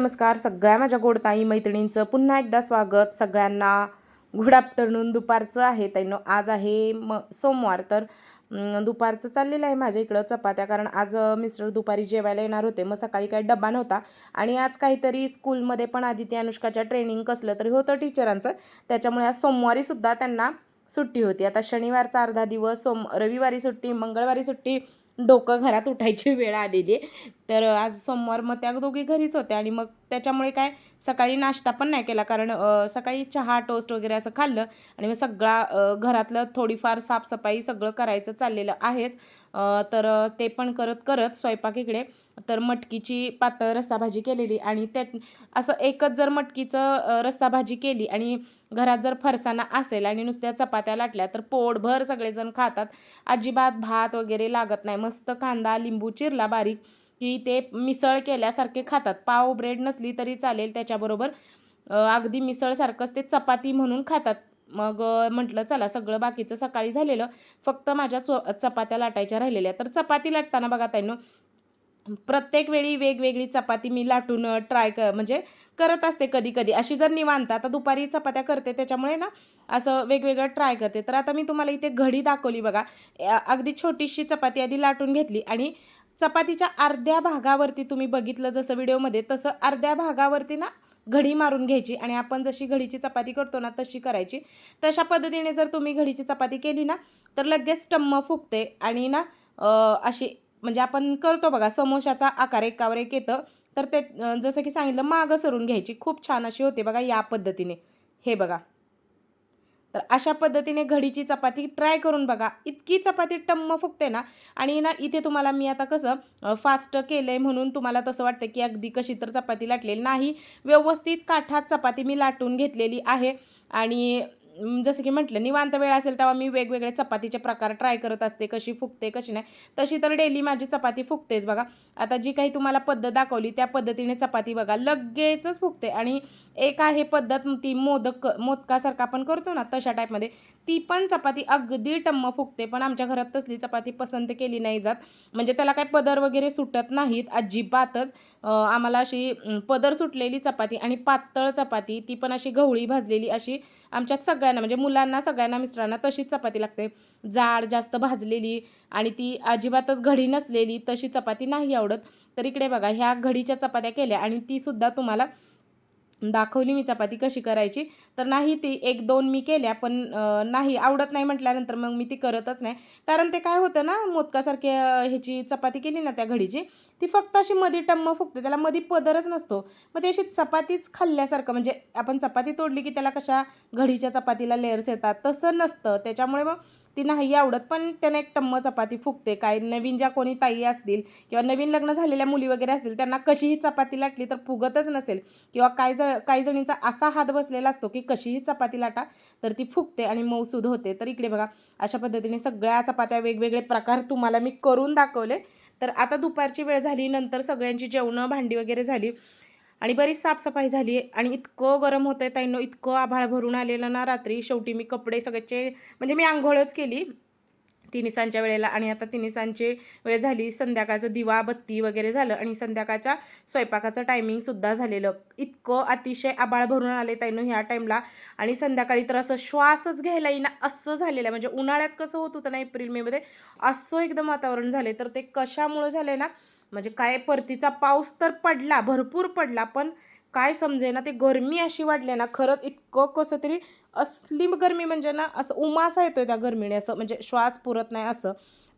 नमस्कार. सगळ्या माझ्या गोडताई मैत्रिणींचं पुन्हा एकदा स्वागत. सगळ्यांना गुड आफ्टरनून दुपारचं आहे ताईनो. आज आहे म सोमवार. तर दुपारचं चाललेलं आहे माझ्या इकडं चपात्या. कारण आज मिस्टर दुपारी जेवायला येणार होते. मग सकाळी काही डब्बा नव्हता. आणि आज काहीतरी स्कूलमध्ये पण आदिती अनुष्काच्या ट्रेनिंग कसलं तरी होतं टीचरांचं. त्याच्यामुळे आज सोमवारीसुद्धा त्यांना सुट्टी होती. आता शनिवारचा अर्धा दिवस सोम रविवारी सुट्टी मंगळवारी सुट्टी डोकं घरात उठायची वेळ आलेली आहे. तर आज सोमवार मग त्या दोघी घरीच होत्या आणि मग त्याच्यामुळे काय सकाळी नाश्ता पण नाही केला कारण सकाळी चहा टोस्ट वगैरे असं खाल्लं आणि मग सगळा घरातलं थोडीफार साफसफाई सगळं करायचं चाललेलं आहेच तर ते पण करत करत स्वयंपाक इकडे तर मटकीची पातळ रस्सा भाजी केलेली आणि त्या असं एकच जर मटकीचं रस्सा भाजी केली आणि घरात जर फरसाणा असेल आणि नुसत्या चपात्या लाटल्या तर पोटभर सगळेजण खातात. अजिबात भात वगैरे लागत नाही. मस्त कांदा लिंबू चिरला बारीक की ते मिसळ केल्यासारखे खातात. पाव ब्रेड नसली तरी चालेल त्याच्याबरोबर. अगदी मिसळसारखंच ते चपाती म्हणून खातात. मग म्हटलं चला सगळं बाकीचं सकाळी झालेलं. फक्त माझ्या चो चपात्या लाटायच्या राहिलेल्या. तर चपाती लाटताना बघा ताईनो प्रत्येक वेळी वेगवेगळी चपाती मी लाटून ट्राय क म्हणजे करत असते कधी कधी अशी जर निवांत आता दुपारी चपात्या करते त्याच्यामुळे ना असं वेगवेगळं ट्राय करते. तर आता मी तुम्हाला इथे घडी दाखवली बघा. अगदी छोटीशी चपाती आधी लाटून घेतली आणि चपातीच्या अर्ध्या भागावरती तुम्ही बघितलं जसं व्हिडिओमध्ये तसं अर्ध्या भागावरती ना घडी मारून घ्यायची आणि आपण जशी घडीची चपाती करतो ना तशी करायची. तशा पद्धतीने जर तुम्ही घडीची चपाती केली ना तर लगेच टम्म फुगते आणि ना अशी म्हणजे आपण करतो बघा समोशाचा आकार एकावर एक येतं. तर ते जसं की सांगितलं मागं सरून घ्यायची. खूप छान अशी होते बघा या पद्धतीने. हे बघा. तर अशा पद्धतीने घडीची चपाती ट्राय करून बघा. इतकी चपाती टम्म फुगते ना. आणि ना इथे तुम्हाला मी आता कसं फास्ट केलं आहे म्हणून तुम्हाला तसं वाटतं की अगदी कशी तर चपाती लाटलेली नाही. व्यवस्थित काठात चपाती मी लाटून घेतलेली आहे. आणि जसं की म्हटलं निवांत वेळ असेल तेव्हा मी वेगवेगळे चपातीचे प्रकार ट्राय करत असते कशी फुगते कशी नाही. तशी तर डेली माझी चपाती फुगतेच बघा. आता जी काही तुम्हाला पद्धत दाखवली त्या पद्धतीने चपाती बघा लगेचच फुगते. आणि एक आहे पद्धत ती मोदक मोदकासारखा आपण करतो ना तशा टाईपमध्ये ती पण चपाती अगदी टम्म फुगते पण आमच्या घरात तसली चपाती पसंत केली नाही जात. म्हणजे त्याला काय पदर वगैरे सुटत नाहीत अजिबातच. आम्हाला अशी पदर सुटलेली चपाती आणि पातळ चपाती ती पण अशी गवळी भाजलेली अशी आमच्यात सगळ्यांना म्हणजे मुलांना सगळ्यांना मिस्टरांना तशीच चपाती लागते. जाड जास्त भाजलेली आणि ती अजिबातच घडी नसलेली तशी चपाती नाही आवडत. तर इकडे बघा ह्या घडीच्या चपात्या केल्या आणि तीसुद्धा तुम्हाला दाखवली मी चपाती कशी करायची. तर नाही ती एक दोन मी केल्या पण नाही आवडत नाही म्हटल्यानंतर मग मी ती करतच नाही. कारण ते काय होतं ना मोदकासारखे ह्याची चपाती केली ना त्या घडीची ती फक्त अशी मधी टम्म फुगते त्याला मधी पदरच नसतो. मग ती अशी चपातीच खाल्ल्यासारखं म्हणजे आपण चपाती तोडली की त्याला कशा घडीच्या चपातीला लेअर्स येतात तसं नसतं. त्याच्यामुळे मग ती नाही आवडत पण त्यानं एक टम्म चपाती फुगते. काय नवीन ज्या कोणी ताई असतील किंवा नवीन लग्न झालेल्या मुली वगैरे असतील त्यांना कशीही चपाती लाटली तर फुगतच नसेल. किंवा काही जण काही जणींचा असा हात बसलेला असतो की कशीही चपाती लाटा तर ती फुगते आणि मऊसूद होते. तर इकडे बघा अशा पद्धतीने सगळ्या चपात्या वेगवेगळे प्रकार तुम्हाला मी करून दाखवले. तर आता दुपारची वेळ झाली नंतर सगळ्यांची जेवणं भांडी वगैरे झाली. आणि बरीच साफसफाई झाली आणि इतकं गरम होतं आहे ताईंनो इतकं आभाळ भरून आलेलं ना रात्री. शेवटी मी कपडे सगळ्याचे म्हणजे मी आंघोळच केली तिनिसांच्या वेळेला. आणि आता तिनिसांची वेळ झाली. संध्याकाळचं दिवा बत्ती वगैरे झालं. आणि संध्याकाळच्या स्वयंपाकाचं टायमिंगसुद्धा झालेलं. इतकं अतिशय आबाळ भरून आले ताईनं ह्या टाईमला आणि संध्याकाळी तर असं श्वासच घ्यायला येईना असं झालेलं. आहे म्हणजे उन्हाळ्यात कसं होत होतं ना एप्रिल मेमध्ये असं एकदम वातावरण झाले तर ते कशामुळं झालं ना म्हणजे काय परतीचा पाऊस तर पडला भरपूर पडला पण काय समजे ना ते गरमी अशी वाढली ना खरंच इतकं कसं तरी असली गरमी म्हणजे ना असं उमासा येतोय त्या गरमीने असं म्हणजे श्वास पुरत नाही असं.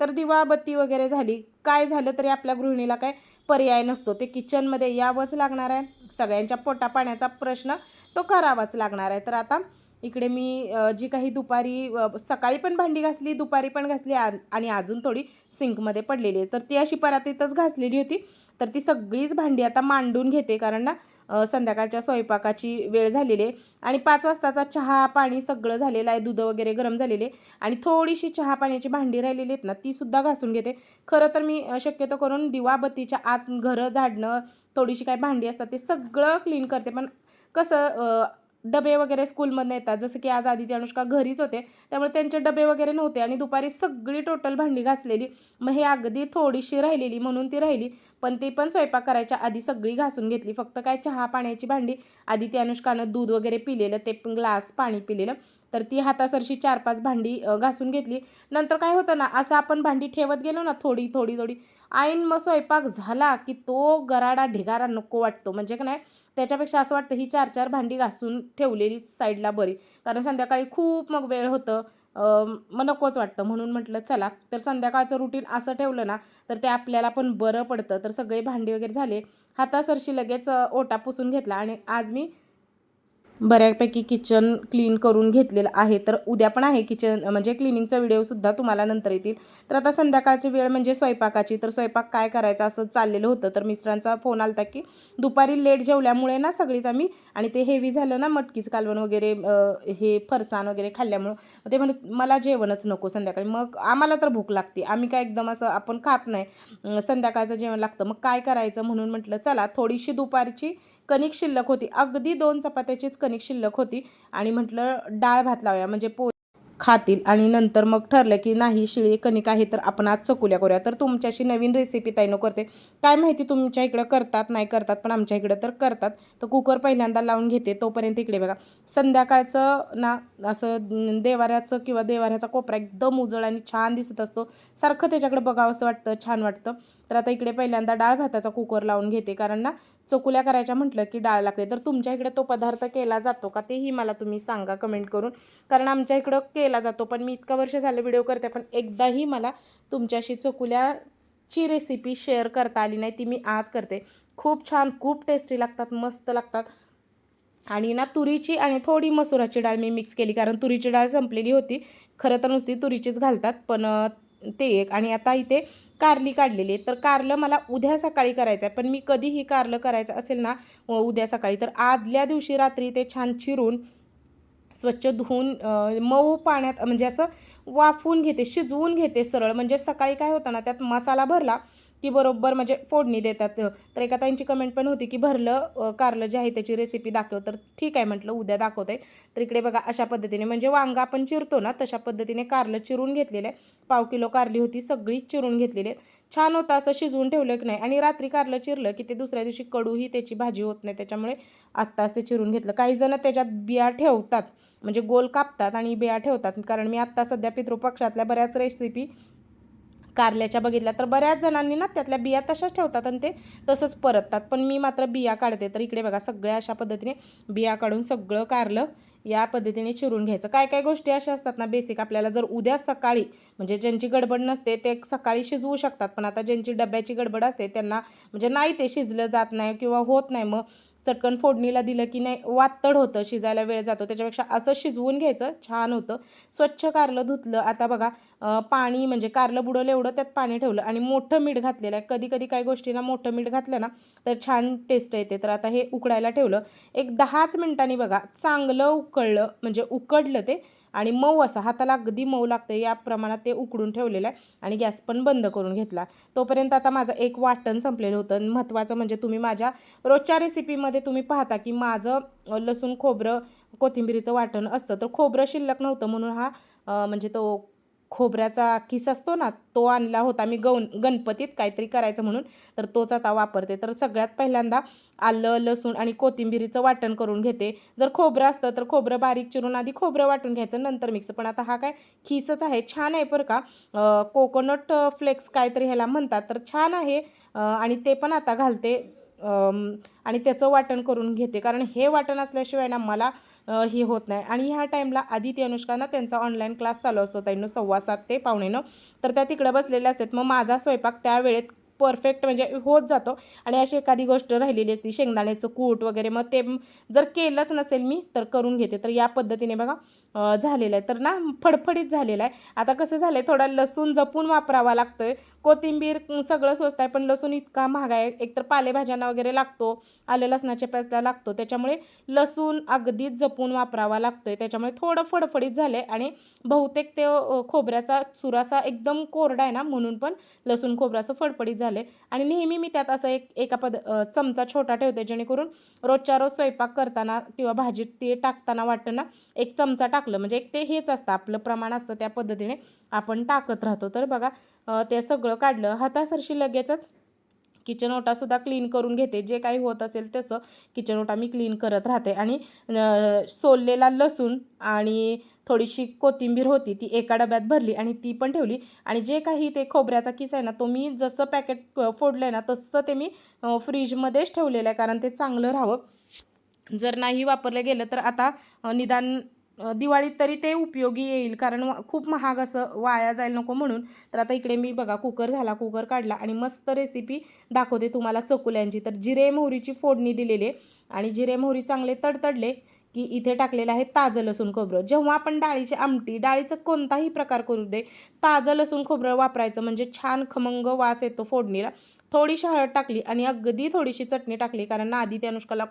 तर दिवाबत्ती वगैरे झाली काय झालं तरी आपल्या गृहिणीला काय पर्याय नसतो. ते किचनमध्ये यावंच लागणार आहे. सगळ्यांच्या पोटापाण्याचा प्रश्न तो करावाच लागणार आहे. तर आता इकडे मी जी काही दुपारी सकाळी पण भांडी घासली दुपारी पण घासली आ- आणि अजून थोडी सिंकमध्ये पडलेली आहे. तर ती अशी परातीतच घासलेली होती. तर ती सगळीच भांडी आता मांडून घेते कारण ना संध्याकाळच्या स्वयंपाकाची वेळ झालेली आहे. आणि पाच वाजताचा चहा पाणी सगळं झालेलं आहे. दूध वगैरे गरम झालेले आणि थोडीशी चहा पाण्याची भांडी राहिलेली आहेत ना तीसुद्धा घासून घेते. खरं तर मी शक्यतो करून दिवाबत्तीच्या आत घरं झाडणं थोडीशी काय भांडी असतात ते सगळं क्लीन करते. पण कसं डबे वगैरे स्कूलमधनं येतात. जसं की आज आदिती अनुष्का घरीच होते त्यामुळे त्यांचे डबे वगैरे नव्हते आणि दुपारी सगळी टोटल भांडी घासलेली. मग हे अगदी थोडीशी राहिलेली म्हणून ती राहिली. पण ती पण स्वयंपाक करायच्या आधी सगळी घासून घेतली. फक्त काय चहा पाण्याची भांडी आधी अनुष्कानं दूध वगैरे पिलेलं ते पण ग्लास पाणी पिलेलं. तर ती हातासरशी चार पाच भांडी घासून घेतली. नंतर काय होतं ना असं आपण भांडी ठेवत गेलो ना थोडी थोडी थोडी ऐन मग स्वयंपाक झाला की तो गराडा ढिगारा नको वाटतो. म्हणजे का नाही त्याच्यापेक्षा असं वाटतं ही चार चार भांडी घासून ठेवलेली साईडला बरी. कारण संध्याकाळी खूप मग वेळ होतं. मग नकोच वाटतं. म्हणून म्हटलं चला. तर संध्याकाळचं रुटीन असं ठेवलं ना तर ते आपल्याला पण बरं पडतं. तर सगळे भांडी वगैरे झाले. हातासरशी लगेच ओटा पुसून घेतला. आणि आज मी बऱ्यापैकी किचन क्लीन करून घेतलेलं आहे. तर उद्या पण आहे किचन म्हणजे क्लिनिंगचा व्हिडिओसुद्धा तुम्हाला नंतर येतील. तर आता संध्याकाळची वेळ म्हणजे स्वयंपाकाची. तर स्वयंपाक काय करायचा असं चाललेलं होतं. तर मिस्टरांचा फोन आला की दुपारी लेट जेवल्यामुळे ना सगळीच आम्ही आणि ते हेवी झालं ना मटकीच कालवण वगैरे हे फरसाण वगैरे खाल्ल्यामुळं. ते म्हणत मला जेवणच नको संध्याकाळी. मग आम्हाला तर भूक लागते. आम्ही काय एकदम असं आपण खात नाही. संध्याकाळचं जेवण लागतं. मग काय करायचं म्हणून म्हटलं चला थोडीशी दुपारची कणिक शिल्लक होती. अगदी दोन चपात्याचीच कणिक शिल्लक होती. आणि म्हटलं डाळ भात लावूया. म्हणजे पो खातील आणि नंतर मग ठरलं की नाही शिळी कणिक आहे तर आपण आज चकुल्या करूया. तर तुमच्याशी नवीन रेसिपी ताईनं करते. काय माहिती तुमच्या इकडं करतात नाही करतात पण आमच्या इकडं तर करतात. तर कुकर पहिल्यांदा लावून घेते तोपर्यंत इकडे बघा. संध्याकाळचं ना असं देवाऱ्याचं किंवा देवाऱ्याचा कोपरा एकदम उजळ आणि छान दिसत असतो. सारखं त्याच्याकडे बघावं असं वाटतं छान वाटतं. तर आता इकडे पहिल्यांदा डाळ भाताचा कुकर लावून घेते. कारण ना चकुल्या करायच्या म्हटलं की डाळ लागते. तर तुमच्या इकडे तो पदार्थ केला जातो का? तेही मला तुम्ही सांगा कमेंट करून. कारण आमच्या इकडं केला जातो. पण मी इतका वर्ष झालं व्हिडिओ करते पण एकदाही मला तुमच्याशी चकुल्याची रेसिपी शेअर करता आली नाही ती मी आज करते. खूप छान खूप टेस्टी लागतात मस्त लागतात. आणि ना तुरीची आणि थोडी मसुराची डाळ मी मिक्स केली. कारण तुरीची डाळ संपलेली होती. खरं तर नुसती तुरीचीच घालतात पण ते एक आणि आता इथे कारली काढलेली आहे. तर कारलं मला उद्या सकाळी करायचं आहे पण मी कधीही कारलं करायचं असेल ना उद्या सकाळी तर आदल्या दिवशी रात्री ते छान चिरून स्वच्छ धुवून मऊ पाण्यात म्हणजे असं वाफवून घेते शिजवून घेते सरळ. म्हणजे सकाळी काय होतं ना त्यात मसाला भरला की बरोबर म्हणजे फोडणी देतात. तर एका ताईंची कमेंट पण होती की भरलं कारलं जे आहे त्याची रेसिपी दाखव. तर ठीक आहे म्हटलं उद्या दाखवते. तर इकडे बघा अशा पद्धतीने म्हणजे वांगा आपण चिरतो ना तशा पद्धतीने कारलं चिरून घेतलेलं. आहे पाव किलो कारली होती सगळीच चिरून घेतलेली आहेत. छान होता असं शिजवून ठेवलं की नाही. आणि रात्री कारलं चिरलं की ते दुसऱ्या दिवशी कडूही त्याची भाजी होत नाही. त्याच्यामुळे आत्ताच ते चिरून घेतलं. काही जण त्याच्यात बिया ठेवतात. म्हणजे गोल कापतात आणि बिया ठेवतात. कारण मी आत्ता सध्या पितृपक्षातल्या बऱ्याच रेसिपी कारल्याच्या बघितल्या तर बऱ्याच जणांनी ना त्यातल्या बिया तशाच ठेवतात आणि ते तसंच परततात. पण मी मात्र बिया काढते. तर इकडे बघा सगळ्या अशा पद्धतीने बिया काढून सगळं कारलं या पद्धतीने चिरून घ्यायचं. काय काय गोष्टी अशा असतात ना बेसिक आपल्याला जर उद्या सकाळी म्हणजे ज्यांची गडबड नसते ते सकाळी शिजवू शकतात. पण आता ज्यांची डब्याची गडबड असते त्यांना म्हणजे नाही ते शिजलं जात नाही किंवा होत नाही. मग चटकन फोडणीला दिलं की नाही वातड होतं शिजायला वेळ जातो. त्याच्यापेक्षा असं शिजवून घ्यायचं छान होतं. स्वच्छ कारलं धुतलं. आता बघा पाणी म्हणजे कारलं बुडवलं एवढं त्यात पाणी ठेवलं आणि मोठं मीठ घातलेलं आहे. कधी कधी काही गोष्टींना मोठं मीठ घातलं ना तर छान टेस्ट येते. तर आता हे उकडायला ठेवलं. एक दहाच मिनिटांनी बघा चांगलं उकळलं म्हणजे उकडलं ते आणि मऊ असा हाताला अगदी मऊ लागतं या प्रमाणात ते उकडून ठेवलेलं आहे आणि गॅस पण बंद करून घेतला. तोपर्यंत आता माझं एक वाटण संपलेलं होतं. आणि महत्त्वाचं म्हणजे तुम्ही माझ्या रोजच्या रेसिपीमध्ये तुम्ही पाहता की माझं लसूण खोबरं कोथिंबिरीचं वाटण असतं. तर खोबरं शिल्लक नव्हतं म्हणून हा म्हणजे तो खोबऱ्याचा किस असतो ना तो आणला होता मी गौन गणपतीत काहीतरी करायचं म्हणून. तर तोच आता वापरते. तर सगळ्यात पहिल्यांदा आलं लसूण आणि कोथिंबिरीचं वाटण करून घेते. जर खोबरं असतं तर खोबरं बारीक चिरून आधी खोबरं वाटून घ्यायचं नंतर मिक्स. पण आता हा काय खिसच आहे छान आहे बरं का. कोकोनट फ्लेक्स काहीतरी ह्याला म्हणतात तर छान आहे. आणि ते पण आता घालते. आणि त्याचं वाटण करून घेते. कारण हे वाटण असल्याशिवाय ना मला हे होत नाही. आणि ह्या टाईमला आदिती अनुष्काना त्यांचा ऑनलाईन क्लास चालू असतो त्यांनी सव्वा सात ते पावणे नऊ. तर त्या तिकडे बसलेल्या असतात. मग माझा स्वयंपाक त्या वेळेत परफेक्ट म्हणजे होत जातो. आणि अशी एखादी गोष्ट राहिलेली असती शेंगदाण्याचं कूट वगैरे मग ते जर केलंच नसेल मी तर करून घेते. तर या पद्धतीने बघा झालेलं आहे. तर ना फडफडीत झालेला आहे. आता कसं झालं आहे थोडा लसूण जपून वापरावा लागतो आहे कोथिंबीर सगळं स्वस्त आहे पण लसूण इतका महाग आहे. एकतर पालेभाज्यांना वगैरे लागतो आलं लसणाच्या पेस्टला लागतो. त्याच्यामुळे लसूण अगदीच जपून वापरावा लागतो आहे त्याच्यामुळे थोडं फडफडीत झालं आहे आणि बहुतेक ते खोबऱ्याचा चुरासा एकदम कोरडा आहे ना म्हणून पण लसूण खोबऱ्याचं असं फडफडीत झालं आहे आणि नेहमी मी त्यात असं एक एका पद चमचा छोटा ठेवते जेणेकरून रोजच्या रोज स्वयंपाक करताना किंवा भाजीत ते टाकताना वाटतं ना एक चमचा टाकलं. म्हणजे एक ते हेच असतं. आपलं प्रमाण असतं त्या पद्धतीने आपण टाकत राहतो. तर बघा ते सगळं काढलं. हातासरशी लगेचच किचन ओटासुद्धा क्लीन करून घेते. जे काही होत असेल तसं किचन ओटा मी क्लीन करत राहते. आणि सोललेला लसूण आणि थोडीशी कोथिंबीर होती ती एका डब्यात भरली आणि ती पण ठेवली. आणि जे काही ते खोबऱ्याचा किस आहे ना तो मी जसं पॅकेट फोडलं आहे ना तसं ते मी फ्रीजमध्येच ठेवलेलं आहे. कारण ते चांगलं राहावं. जर नाही वापरलं गेलं तर आता निदान दिवाळीत तरी ते उपयोगी येईल. कारण खूप महाग असं वाया जायला नको म्हणून. तर आता इकडे मी बघा कुकर झाला कुकर काढला आणि मस्त रेसिपी दाखवते तुम्हाला चकुल्यांची. तर जिरे मोहरीची फोडणी दिलेली आणि जिरे मोहरी चांगले तडतडले की इथे टाकलेलं आहे ताजं लसूण खोबरं. जेव्हा आपण डाळीची आमटी डाळीचं कोणताही प्रकार करू दे ताजं लसूण खोबरं वापरायचं म्हणजे छान खमंग वास येतो फोडणीला. थोडीशी हळद टाकली आणि अगदी थोडीशी चटणी टाकली कारण ना आधी त्या अनुष्काला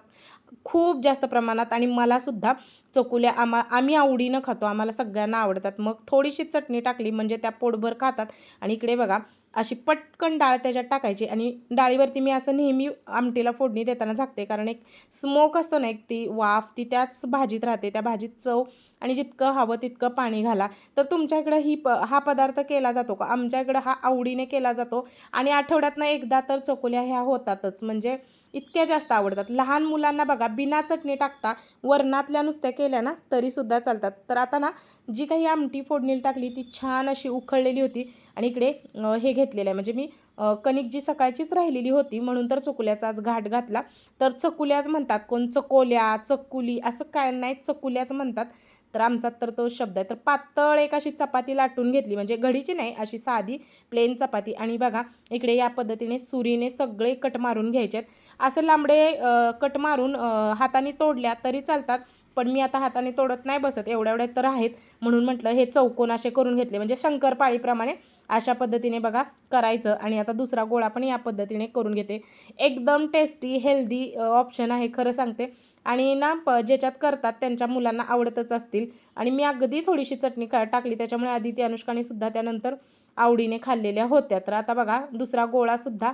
खूप जास्त प्रमाणात आणि मलासुद्धा चकुल्या आम्हा आम्ही आवडीनं खातो आम्हाला सगळ्यांना आवडतात. मग थोडीशी चटणी टाकली म्हणजे त्या पोटभर खातात. आणि इकडे बघा अशी पटकन डाळ त्याच्यात टाकायची आणि डाळीवरती मी असं नेहमी आमटीला फोडणी देताना झाकते कारण एक स्मोक असतो ना एक ती वाफ ती त्याच भाजीत राहते त्या भाजीत चव आणि जितकं हवं तितकं पाणी घाला. तर तुमच्या इकडं ही प हा पदार्थ केला जातो का? आमच्या इकडं हा आवडीने केला जातो. आणि आठवड्यातनं एकदा तर चकोल्या ह्या होतातच. म्हणजे इतक्या जास्त आवडतात. लहान मुलांना बघा बिना चटणी टाकता वरणातल्या नुसत्या केल्या ना तरीसुद्धा चालतात. तर आता ना जी काही आमटी फोडणीला टाकली ती छान अशी उखळलेली होती. आणि इकडे हे घेतलेलं आहे. म्हणजे मी कणिक जी सकाळचीच राहिलेली होती म्हणून तर चकुल्याचा आज घाट घातला. तर चकुल्याच म्हणतात कोण? चकोल्या चकुली असं काय नाही चकुल्याच म्हणतात. तर आमचा तर तो शब्द आहे. तर पातळ एक अशी चपाती लाटून घेतली. म्हणजे घडीची नाही अशी साधी प्लेन चपाती. आणि बघा इकडे या पद्धतीने सुरीने सगळे कट मारून घ्यायचे आहेत. असं लांबडे कट मारून हाताने तोडल्या तरी चालतात. पण मी आता हाताने तोडत नाही बसत. एवढ्या एवढ्या तर आहेत. म्हणून म्हटलं हे चौकोन असे करून घेतले. म्हणजे शंकरपाळीप्रमाणे अशा पद्धतीने बघा करायचं. आणि आता दुसरा गोळा पण या पद्धतीने करून घेते. एकदम टेस्टी हेल्दी ऑप्शन आहे. खरं सांगते. आणि ना प ज्याच्यात करतात त्यांच्या मुलांना आवडतच असतील. आणि मी अगदी थोडीशी चटणी का टाकली. त्याच्यामुळे आदिती ती अनुष्काने सुद्धा त्यानंतर आवडीने खाल्लेल्या होत्या. तर आता बघा दुसरा गोळासुद्धा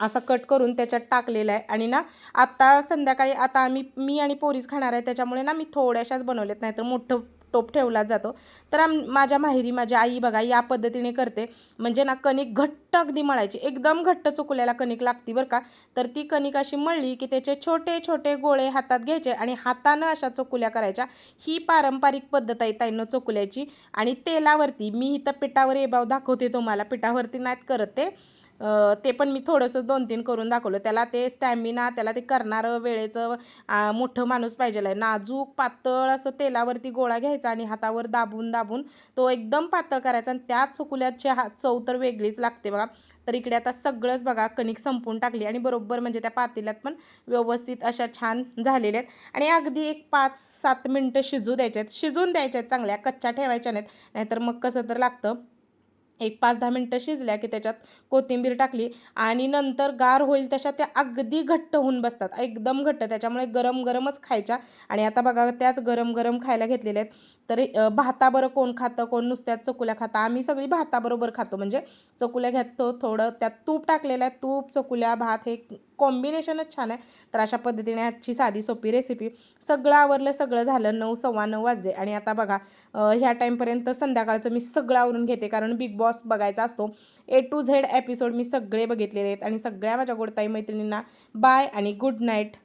असा कट करून त्याच्यात टाकलेला आहे. आणि ना आत्ता संध्याकाळी आता आम्ही मी आणि पोरीच खाणार आहे. त्याच्यामुळे ना मी थोड्याशाच बनवलेत नाही तर मोठं टोप ठेवला जातो. तर आम माझ्या माहेरी माझी आई बघा या पद्धतीने करते. म्हणजे ना कणिक घट्ट अगदी मळायची. एकदम घट्ट चुकल्याला कणिक लागती बरं का. तर ती कणिक अशी मळली की त्याचे छोटे छोटे गोळे हातात घ्यायचे आणि हातानं अशा चकुल्या करायच्या. ही पारंपरिक पद्धत आहे ताईनं चुकल्याची. आणि तेलावरती मी इथं पिठावर एबाव दाखवते तुम्हाला. पिठावरती नाहीत करत ते. ते पण मी थोडंसं दोन तीन करून दाखवलं. त्याला ते स्टॅमिना त्याला ते करणारं वेळेचं मोठं माणूस पाहिजे आहे नाजूक पातळ असं तेलावरती गोळा घ्यायचा आणि हातावर दाबून दाबून तो एकदम पातळ करायचा आणि त्या चुकुल्याची हा चव तर वेगळीच लागते बघा. तर इकडे आता सगळंच बघा कणिक संपून टाकली आणि बरोबर म्हणजे त्या पातेल्यात पण व्यवस्थित अशा छान झालेल्या आहेत. आणि अगदी एक पाच सात मिनटं शिजू द्यायच्या आहेत. शिजून द्यायच्या आहेत चांगल्या कच्च्या ठेवायच्या नाहीत. नाहीतर मग कसं तर लागतं. एक पाच दहा मिनटं शिजल्या की त्याच्यात कोथिंबीर टाकली आणि नंतर गार होईल तशा त्या अगदी घट्ट होऊन बसतात. एकदम घट्ट. त्याच्यामुळे गरम गरमच खायच्या. आणि आता बघा त्याच गरम गरम खायला घेतलेल्या आहेत. तर भाताबरं कोण खातं? कोण नुसत्याच चकुल्या खातं? आम्ही सगळी भाताबरोबर खातो. म्हणजे चकुल्या घेतो थोडं त्यात तूप टाकलेलं आहे. तूप चकुल्या भात हे कॉम्बिनेशनच छान आहे. तर अशा पद्धतीने आजची साधी सोपी रेसिपी सगळं आवरलं सगळं झालं नऊ सव्वा नऊ वाजले. आणि आता बघा ह्या टाईमपर्यंत संध्याकाळचं मी सगळं आवरून घेते. कारण बिग बॉस बघायचा असतो. ए टू झेड एपिसोड मी सगळे बघितलेले आहेत. आणि सगळ्या माझ्या गोडताई मैत्रिणींना बाय आणि गुड नाईट